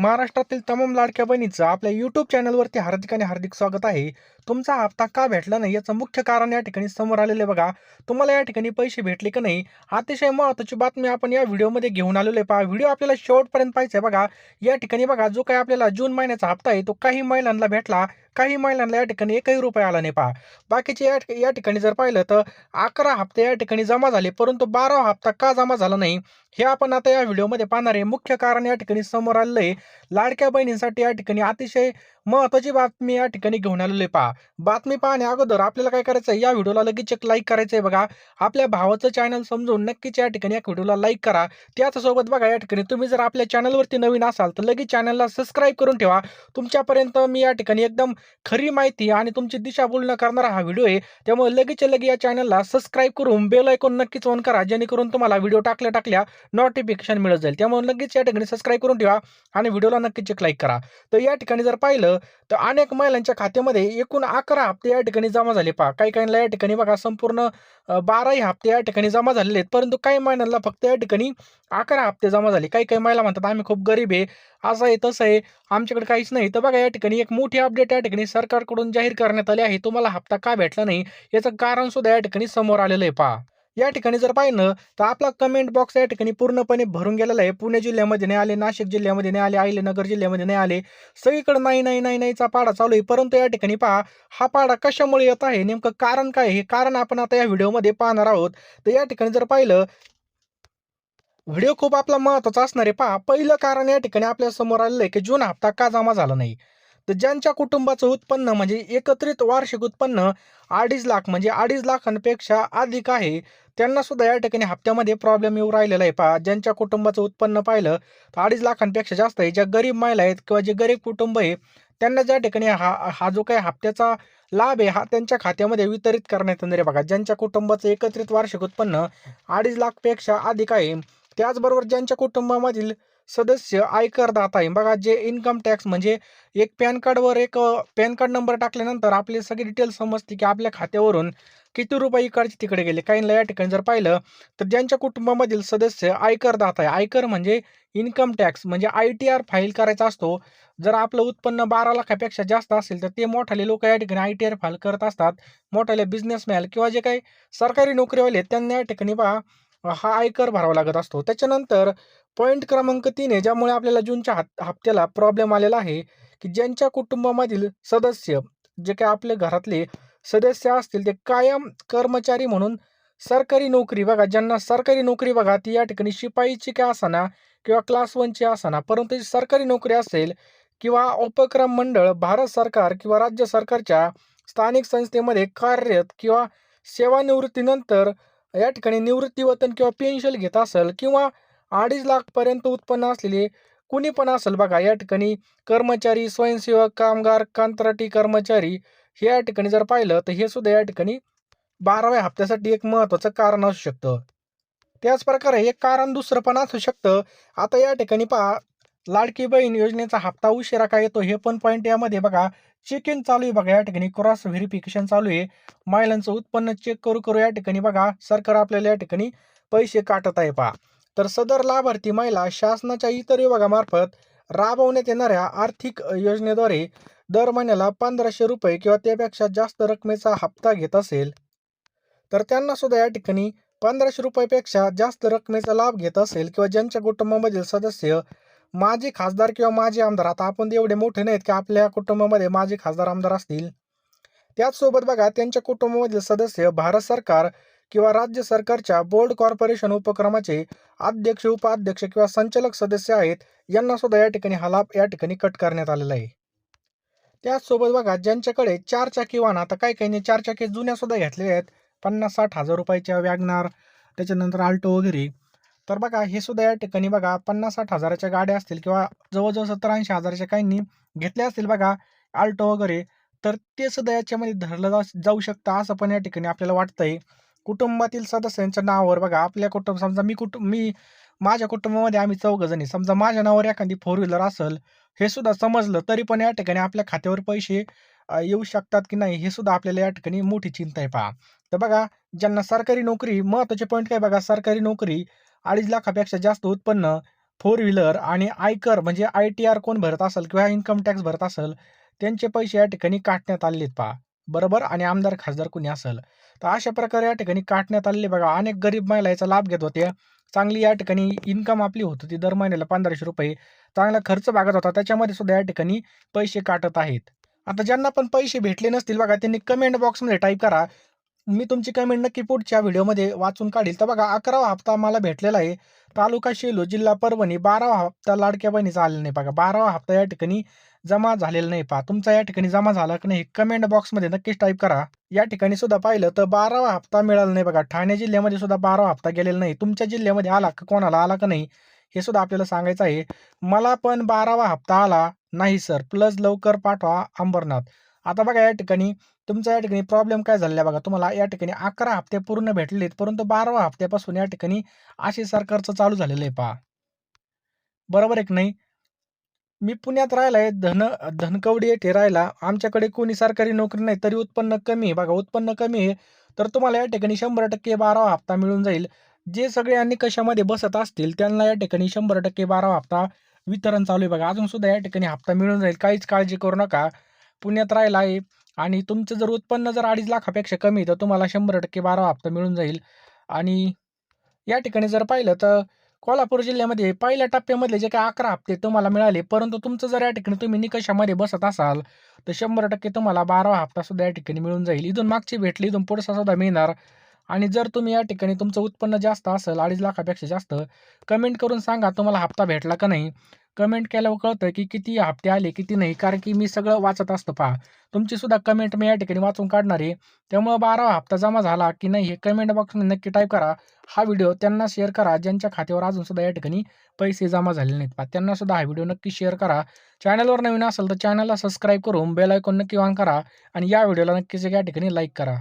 महाराष्ट्रातील तमाम लाडक्या बहिणीचं आपल्या यूट्यूब चॅनलवरती हार्दिक आणि हार्दिक स्वागत आहे. तुमचा हप्ता का भेटला नाही याचं मुख्य कारण या ठिकाणी समोर आलेलं आहे बघा. तुम्हाला या ठिकाणी पैसे भेटले का नाही? अतिशय महत्त्वाची बातमी आपण या व्हिडिओमध्ये घेऊन आलेलो आहे. पहा व्हिडिओ आपल्याला शेवटपर्यंत पाहिजे आहे बघा. या ठिकाणी बघा जो काही आपल्याला जून महिन्याचा हप्ता आहे तो काही महिलांना भेटला. काही महिलांना या ठिकाणी एकही रुपये आला नाही पहा. बाकीचे या ठिक- या ठिकाणी जर पाहिलं तर अकरा हप्ते या ठिकाणी जमा झाले परंतु बारा हप्ता का जमा झाला नाही? हे आपण आता या व्हिडिओमध्ये पाहणार आहे. मुख्य कारण या ठिकाणी समोर आलेलं आहे. लाडक्या बहिणींसाठी या ठिकाणी अतिशय महत्वाची बातमी या ठिकाणी घेऊन आलेली आहे पहा. बातमी पाहण्या अगोदर आपल्याला काय करायचं आहे या व्हिडिओला लगेच एक लाईक करायचं आहे बघा. आपल्या भावाचं चॅनल समजून नक्कीच या ठिकाणी या व्हिडिओला लाईक करा. त्याचसोबत बघा या ठिकाणी तुम्ही जर आपल्या चॅनलवरती नवीन असाल तर लगेच चॅनलला सबस्क्राईब करून ठेवा. तुमच्यापर्यंत मी या ठिकाणी एकदम खरी माहिती आणि तुमची दिशाभूल न करणारा हा व्हिडिओ आहे. त्यामुळे लगेच लगे या चॅनलला सबस्क्राईब करून बेल ऐकून नक्कीच ऑन करा जेणेकरून तुम्हाला व्हिडिओ टाकल्या टाकल्या नोटिफिकेशन मिळत जाईल. त्यामुळे लगेच या ठिकाणी सबस्क्राईब करून ठेवा आणि व्हिडिओला नक्कीच चेक लाईक करा. तर या ठिकाणी जर पाहिलं तर अनेक महिलांच्या खात्यामध्ये एकूण अकरा हप्ते या ठिकाणी जमा झाले. पहा काही काहींना या ठिकाणी बघा संपूर्ण बाराही हप्ते या ठिकाणी जमा झालेले आहेत. परंतु काही महिलांना फक्त या ठिकाणी अकरा हप्ते जमा झाले. काही काही महिला म्हणतात आम्ही खूप गरीब आहे. असं आहे तसं आहे. आमच्याकडे काहीच नाही. तर बघा या ठिकाणी एक मोठी अपडेट या ठिकाणी सरकारकडून जाहीर करण्यात आली आहे. तुम्हाला हप्ता का भेटला नाही? याचं कारण सुद्धा या ठिकाणी समोर आलेलं आहे. पहा. या ठिकाणी जर पाहिलं तर आपला कमेंट बॉक्स या ठिकाणी पूर्णपणे भरून गेलेला आहे. पुणे जिल्ह्यामध्ये नाही आले नाशिक जिल्ह्यामध्ये नाही आले अहिल्यानगर जिल्ह्यामध्ये नाही आले. सगळीकडे नाही नाही नाही नाहीचा पाडा चालू आहे. परंतु या ठिकाणी पहा हा पाडा कशामुळे येत आहे? नेमकं कारण काय हे कारण आपण आता या व्हिडिओमध्ये पाहणार आहोत. तर या ठिकाणी जर पाहिलं व्हिडिओ खूप आपला महत्त्वाचा असणार आहे. पहा पहिलं कारण या ठिकाणी आपल्यासमोर आलेलं आहे की जून हप्ता का जमा झाला नाही? तर ज्यांच्या कुटुंबाचं उत्पन्न म्हणजे एकत्रित वार्षिक उत्पन्न अडीच लाख म्हणजे अडीच लाखांपेक्षा अधिक आहे त्यांना सुद्धा या ठिकाणी हप्त्यामध्ये प्रॉब्लेम येऊ राहिलेला आहे. पहा ज्यांच्या कुटुंबाचं उत्पन्न पाहिलं तर अडीच लाखांपेक्षा जास्त आहे. ज्या गरीब महिला आहेत किंवा जे गरीब कुटुंब आहे त्यांना ज्या ठिकाणी हा हा जो काही हप्त्याचा लाभ आहे हा त्यांच्या खात्यामध्ये वितरित करण्यात येणार आहे. बघा ज्यांच्या कुटुंबाचं एकत्रित वार्षिक उत्पन्न अडीच लाखपेक्षा अधिक आहे त्याचबरोबर ज्यांच्या कुटुंबामधील सदस्य आयकरदाता आहे. बघा जे इन्कम टॅक्स म्हणजे एक पॅन कार्डवर एक पॅन कार्ड नंबर टाकल्यानंतर आपली सगळी डिटेल्स समजते की आपल्या खात्यावरून किती रुपये इकडचे तिकडे गेले. काहींना या ठिकाणी जर पाहिलं तर ज्यांच्या कुटुंबामधील सदस्य आयकरदाता आहे. आयकर म्हणजे इन्कम टॅक्स म्हणजे आय टी आर फाईल करायचा असतो. जर आपलं उत्पन्न बारा लाखापेक्षा जास्त असेल तर ते मोठाले लोक या ठिकाणी आय टी आर फाईल करत असतात. मोठाले बिझनेसमॅन किंवा जे काही सरकारी नोकरीवाले आहेत, त्यांना या ठिकाणी पहा हा आयकर भरावा लागत असतो. त्याच्यानंतर पॉईंट क्रमांक तीन आहे ज्यामुळे आपल्याला जूनच्या हप्त्याला प्रॉब्लेम आलेला आहे की ज्यांच्या कुटुंबामधील सदस्य जे काही आपले घरातले सदस्य असतील ते कायम कर्मचारी म्हणून सरकारी नोकरी बघा ज्यांना सरकारी नोकरी बघा ती या ठिकाणी शिपाईची काय असाना किंवा क्लास वनची असाना परंतु सरकारी नोकरी असेल किंवा उपक्रम मंडळ भारत सरकार किंवा राज्य सरकारच्या स्थानिक संस्थेमध्ये कार्यरत किंवा सेवानिवृत्तीनंतर या ठिकाणी निवृत्तीवतन किंवा पेन्शन घेत असेल किंवा अडीच लाखपर्यंत उत्पन्न असलेले कुणी पण असेल बघा या ठिकाणी कर्मचारी स्वयंसेवक कामगार कंत्राटी कर्मचारी हे या ठिकाणी जर पाहिलं तर हे सुद्धा या ठिकाणी बाराव्या हप्त्यासाठी एक महत्त्वाचं कारण असू शकतं. त्याच प्रकारे एक कारण दुसरं पण असू शकतं. आता या ठिकाणी पहा लाडकी बहीण योजनेचा हप्ता उशिरा का येतो हे पण पॉईंट यामध्ये बघा चेकिंग चालू आहे बघा या ठिकाणी क्रॉस व्हेरिफिकेशन चालू आहे. महिलांचं उत्पन्न चेक करू करू या ठिकाणी बघा सरकार आपल्याला या ठिकाणी पैसे काटत आहे पहा. तर सदर लाभार्थी महिला शासनाच्या इतर विभागामार्फत राबवण्यात येणाऱ्या आर्थिक योजनेद्वारे दर महिन्याला पंधराशे रुपये किंवा त्यापेक्षा जास्त रकमेचा हप्ता घेत असेल. तर त्यांना सुद्धा या ठिकाणी पंधराशे रुपयापेक्षा जास्त रकमेचा लाभ घेत असेल किंवा ज्यांच्या कुटुंबामधील सदस्य माजी खासदार किंवा माजी आमदार आता आपण एवढे मोठे नाहीत की आपल्या कुटुंबामध्ये माजी खासदार आमदार असतील. त्याचसोबत बघा त्यांच्या कुटुंबामधील सदस्य भारत सरकार किंवा राज्य सरकारच्या बोर्ड कॉर्पोरेशन उपक्रमाचे अध्यक्ष उपाध्यक्ष किंवा संचालक सदस्य आहेत यांना सुद्धा या ठिकाणी हा लाभ या ठिकाणी कट करण्यात आलेला आहे. त्याचसोबत बघा ज्यांच्याकडे चार चाकी वाहन आता काही काहींनी चार चाकी जुन्या सुद्धा घेतलेल्या आहेत पन्नास साठ हजार रुपयाच्या वॅगनार त्याच्यानंतर आल्टो वगैरे. तर बघा हे सुद्धा या ठिकाणी बघा पन्नास साठ हजाराच्या गाड्या असतील किंवा जवळजवळ सत्तर ऐंशी हजाराच्या काहींनी घेतल्या असतील बघा आल्टो वगैरे तर ते सुद्धा याच्यामध्ये धरलं जाऊ जाऊ शकतं असं पण या ठिकाणी आपल्याला वाटतंय. कुटुंबातील सदस्यांच्या नावावर बघा आपल्या कुटुंब समजा मी कुटुंब मी माझ्या कुटुंबामध्ये आम्ही चौघजणी समजा माझ्या नावावर एखादी फोर व्हीलर असेल हे सुद्धा समजलं तरी पण या ठिकाणी आपल्या खात्यावर पैसे येऊ शकतात की नाही हे सुद्धा आपल्याला या ठिकाणी मोठी चिंता आहे पहा. तर बघा ज्यांना सरकारी नोकरी महत्त्वाचे पॉईंट काय बघा सरकारी नोकरी अडीच लाखापेक्षा जास्त उत्पन्न फोर व्हीलर आणि आयकर म्हणजे आय टी आर कोण भरत असेल किंवा इन्कम टॅक्स भरत असेल त्यांचे पैसे या ठिकाणी काढण्यात आलेले आहेत पहा. बरोबर? आणि आमदार खासदार कोणी असेल? तर अशा प्रकारे या ठिकाणी काटण्यात आलेले बघा अनेक गरीब महिला याचा लाभ घेत होत्या चांगली या ठिकाणी इन्कम आपली होत होती दर महिन्याला पंधराशे रुपये. चांगला खर्च भागत होता त्याच्यामध्ये सुद्धा या ठिकाणी पैसे काटत आहेत. आता ज्यांना पण पैसे भेटले नसतील बघा त्यांनी कमेंट बॉक्समध्ये टाईप करा. मी तुमची कमेंट नक्की पुढच्या व्हिडिओमध्ये वाचून काढील. तर बघा अकरावा हप्ता मला भेटलेला आहे. तालुका शेलू जिल्हा परभणी बारावा हप्ता लाडक्या बहिणीचा आलेला नाही बघा. बारावा हप्ता या ठिकाणी जमा झालेला नाही. पहा तुमचा या ठिकाणी जमा झाला की नाही कमेंट बॉक्समध्ये नक्कीच टाईप करा. या ठिकाणी सुद्धा पाहिलं तर बारावा हप्ता मिळाला नाही बघा. ठाणे जिल्ह्यामध्ये सुद्धा बारावा हप्ता गेलेला नाही. तुमच्या जिल्ह्यामध्ये आला का कोणाला आला का नाही हे सुद्धा आपल्याला सांगायचं आहे. मला पण बारावा हप्ता आला नाही सर. प्लस लवकर पाठवा अंबरनाथ. आता बघा या ठिकाणी तुमचा या ठिकाणी प्रॉब्लेम काय झालेला आहे बघा. तुम्हाला या ठिकाणी अकरा हप्ते पूर्ण भेटलेले आहेत परंतु बारावा हप्त्यापासून या ठिकाणी अशी सरकारचं चालू झालेलं आहे पहा. बरोबर एक नाही? मी पुण्यात राहिलाय धन धनकवडी येथे राहिला. आमच्याकडे कोणी सरकारी नोकरी नाही तरी उत्पन्न कमी आहे. बघा उत्पन्न कमी आहे तर तुम्हाला या ठिकाणी शंभर टक्के बारावा हप्ता मिळून जाईल. जे सगळे निकषामध्ये बसत असतील त्यांना या ठिकाणी शंभर टक्के बारावा हप्ता वितरण चालू आहे. बघा अजून सुद्धा या ठिकाणी हप्ता मिळून जाईल. काहीच काळजी करू नका. पुण्यात राहिला आहे आणि तुमचं जर उत्पन्न जर अडीच लाखापेक्षा कमी तर तुम्हाला शंभर टक्के बारावा हप्ता मिळून जाईल. आणि या ठिकाणी जर पाहिलं तर कोल्हापूर जिल्ह्यामध्ये पहिल्या टप्प्यामधले जे काही अकरा हप्ते तुम्हाला मिळाले परंतु तुमचं जर या ठिकाणी तुम्ही निकषामध्ये बसत असाल तर शंभर टक्के तुम्हाला बारावा हप्ता सुद्धा या ठिकाणी मिळून जाईल. इथून मागची भेटली इथून पुढचा सुद्धा मिळणार. आणि जर तुम्ही या ठिकाणी तुमचं उत्पन्न जास्त असेल अडीच लाखापेक्षा जास्त कमेंट करून सांगा तुम्हाला हप्ता भेटला का नाही. कमेंट केल्यावर कळतं की किती हप्ते आले किती नाही. कारण की मी सगळं वाचत असतो पहा. तुमची सुद्धा कमेंट मी या ठिकाणी वाचून काढणार आहे. त्यामुळं बारावा हप्ता जमा झाला की नाही हे कमेंट बॉक्समध्ये नक्की टाईप करा. हा व्हिडिओ त्यांना शेअर करा. ज्यांच्या खात्यावर अजून सुद्धा या ठिकाणी पैसे जमा झालेले नाहीत पहा. त्यांना सुद्धा हा व्हिडिओ नक्की शेअर करा. चॅनलवर नवीन असेल तर चॅनलला सबस्क्राईब करून बेल आयकॉन नक्की ऑन करा. आणि या व्हिडिओला नक्कीच या ठिकाणी लाईक करा.